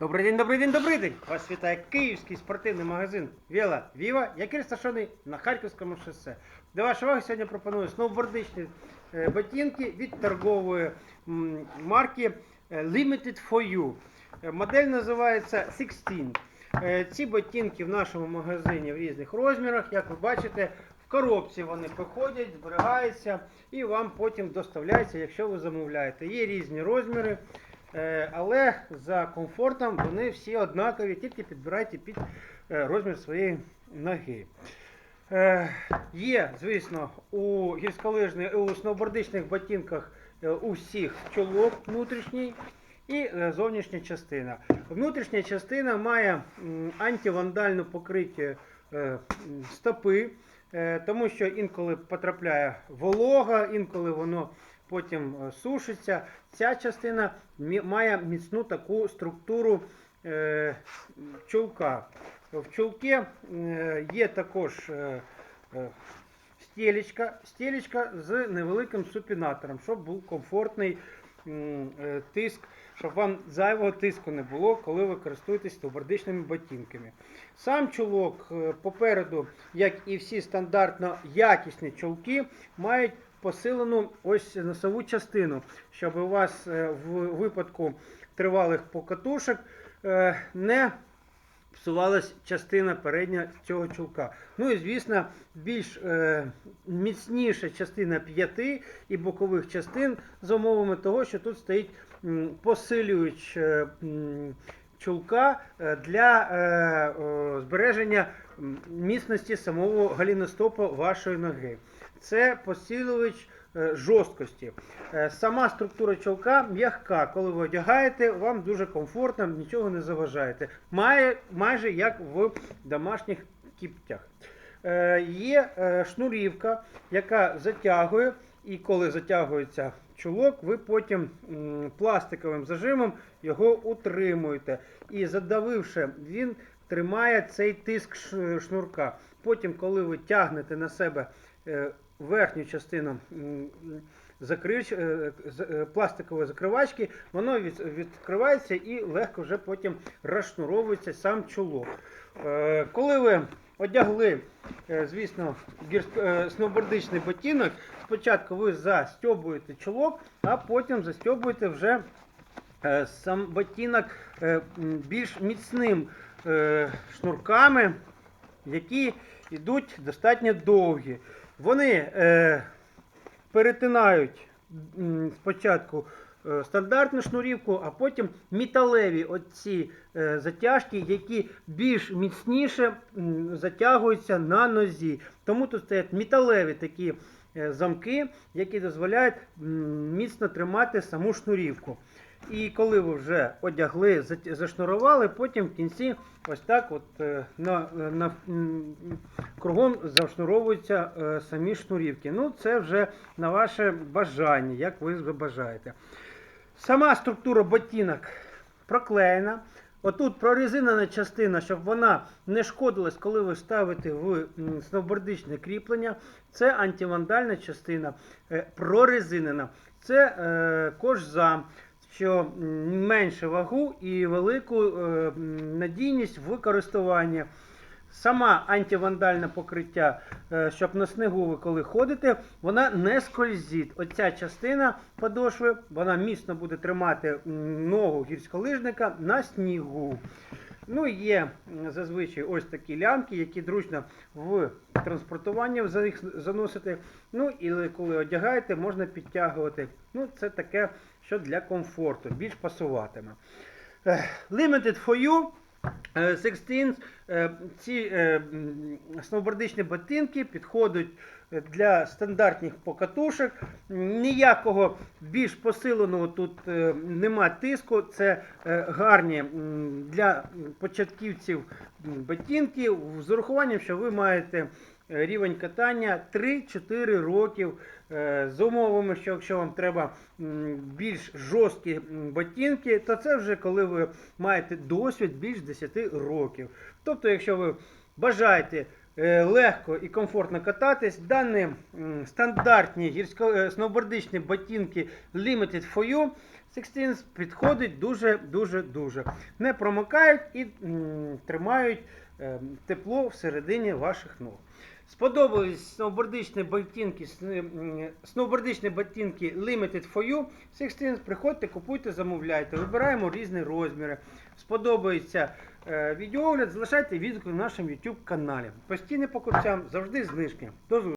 Добрий день, добрий день, добрий день! Вас вітає київський спортивний магазин Віла Віва, який розташований на Харківському шосе. До вашої уваги сьогодні пропоную сноубордичні е, ботинки від торгової марки е, Limited for You. Е, Модель називається 16. Е, Ці ботинки в нашому магазині в різних розмірах. Як ви бачите, в коробці вони приходять, зберігаються і вам потім доставляються, якщо ви замовляєте. Є різні розміри. Е, Але за комфортом вони всі однакові, тільки підбирайте під е, розмір своєї ноги. Е, Є, звісно, у гірськолижних, у сноубордичних ботинках у всіх чолок внутрішній і зовнішня частина. Внутрішня частина має антивандальну покриття стопи, тому що інколи потрапляє волога, інколи воно потім е, сушиться. Ця частина має міцну таку структуру е, чулка. В чулке е, є також стілечка, стілечка з невеликим супінатором, щоб був комфортний тиск, щоб вам зайвого тиску не було, коли ви користуєтесь стовбардичними ботинками. Сам чулок попереду, як і всі стандартно якісні чулки, мають посилену ось носову частину, щоб у вас е, в випадку тривалих покатушок е, не псувалась частина передня цього чулка. Ну і звісно, більш е, міцніша частина п'яти і бокових частин за умовами того, що тут стоїть м, посилювач е, чулка для збереження міцності самого галіностопа вашої ноги. Це посилювач е, жорсткості. Е, Сама структура чолка м'яка. Коли ви одягаєте, вам дуже комфортно, нічого не заважаєте. Має, майже як в домашніх кіптях. Е, Є шнурівка, яка затягує, і коли затягується чулок, ви потім пластиковим зажимом його утримуєте. І задавивши, він тримає цей тиск шнурка. Потім, коли ви тягнете на себе е, верхню частину закрив, е, е, пластикової закривачки, воно відкривається і легко вже потім розшнуровується сам чулок. Коли ви одягли, звісно, сноубордичний ботинок, спочатку ви застьобуєте чулок, а потім застьобуєте вже сам ботинок е, більш міцним е, шнурками, які йдуть достатньо довгі. Вони е, перетинають спочатку е, стандартну шнурівку, а потім металеві оці е, затяжки, які більш міцніше затягуються на нозі. Тому тут стоять металеві такі е, замки, які дозволяють міцно тримати саму шнурівку. І коли ви вже одягли, зашнурували, потім в кінці ось так от е, на, на, кругом зашнуровуються е, самі шнурівки. Ну, це вже на ваше бажання, як ви бажаєте. Сама структура ботинок проклеєна. Отут прорезинена частина, щоб вона не шкодилась, коли ви ставите в м, сноубордичне кріплення. Це антивандальна частина, е, прорезинена. Це е, кожзам, що менше вагу і велику е, надійність в користуванні. Сама антивандальне покриття, е, щоб на снігу ви коли ходите, вона не скользить. Оця частина подошви, вона міцно буде тримати ногу гірськолижника на снігу. Ну, є зазвичай ось такі лямки, які дручно в транспортуванні їх заносити. Ну, і коли одягаєте, можна підтягувати. Ну, це таке, що для комфорту, більш пасуватиме. Limited for you. Е, 16. Е, Ці е, сноубордичні ботинки підходять для стандартних покатушок. Ніякого більш посиленого тут нема тиску. Це гарні для початківців ботинки з урахуванням, що ви маєте рівень катання 3-4 років. Е, З умовами, що якщо вам треба більш жорсткі ботинки, то це вже коли ви маєте досвід більш 10 років. Тобто, якщо ви бажаєте е, легко і комфортно кататись, дані стандартні гірсько, е, сноубордичні ботинки Limited for You 16 підходить дуже-дуже-дуже. Не промикають і тримають тепло всередині ваших ног. Сподобались сноубордичні ботинки, сноубордичні ботинки Limited for You. 16, приходьте, купуйте, замовляйте. Вибираємо різні розміри. Сподобається е, відеоогляд, залишайте відгук на нашому YouTube каналі. Постійні покупцям завжди знижки. До!